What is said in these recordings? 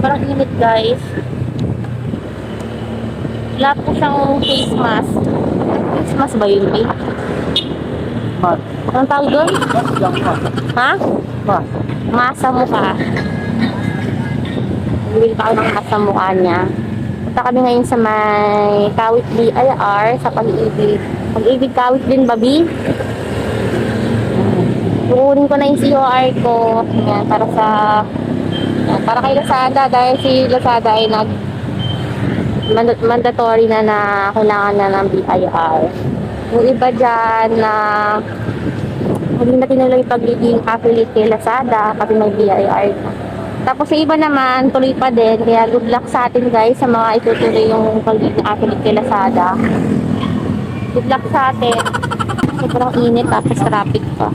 Sobrang init guys. Wala po siyang face mask. Face mask ba yun, babe? Mas. Anong tawag doon? Lang. Ha? Mas. Masa mukha. Bibili pa ako ng masa mukha niya. Punta kami ngayon sa may Kawit DIR sa pag-ibig. Pag-ibig Kawit din, babi. Kukunin ko na yung COR ko. Yan, para sa... yan, para kay Lazada. Dahil si Lazada ay nag... mand- mandatory na na kailangan na ng BIR. Yung iba dyan na hindi na tinuloy pagiging affiliate kay Lazada kasi may BIR na. Tapos yung iba naman, tuloy pa din. Kaya good luck sa atin guys sa mga itutuloy yung pagiging affiliate kay Lazada. Good luck sa atin. Sobrang init tapos traffic pa.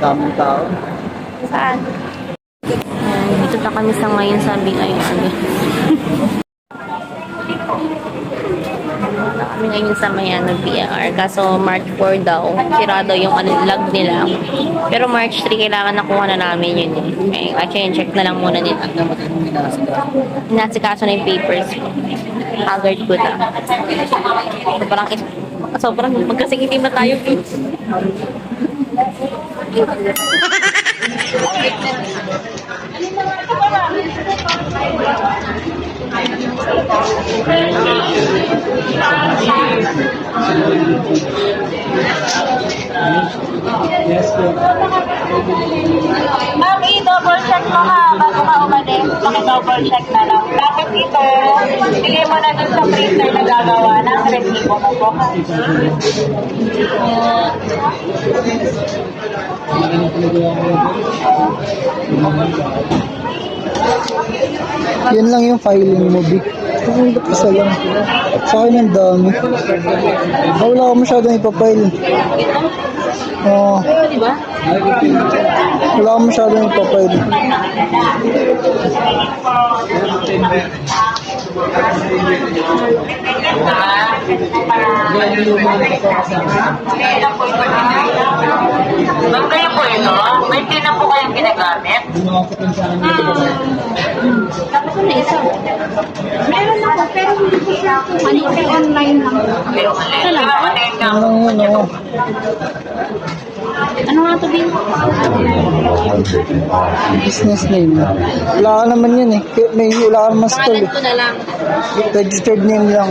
Daming tao. Saan? Ayan, dito na kami sa ngayon sa BIR. Punta kami ngayon sa may ano, BIR. Kaso March 4 daw. Sirado yung ano, log nila. Pero March 3 kailangan nakuha na namin yun eh. Kaya actually, check na lang muna nila. Nasikaso na yung papers. Haggard ko na. Sobrang, sobrang magkasing itim na tayo. Yes. Ma'am, i-double check mo ha bago ka umalis. Paki-double check na lang. Tapos ito, bigay mo na dun sa printer na gagawa Yan lang yung filing mo, Vic. Kung ba't isa lang? Sa akin ang dami. Ah, wala ako masyadong ipapile. Oo. Di ba? wala ako masyadong ipapile. Ma'am, kayo po ito? May tina po kayong ginagamit? Tapos ano isa? Meron ako, pero hindi ko siya ano, online lang. Pero Talaga? Ano yun, oo. Ano nga ito, Bin? Business name. Wala ka naman yun eh. May wala ka stall Pangalan eh. ko na lang. Registered name lang.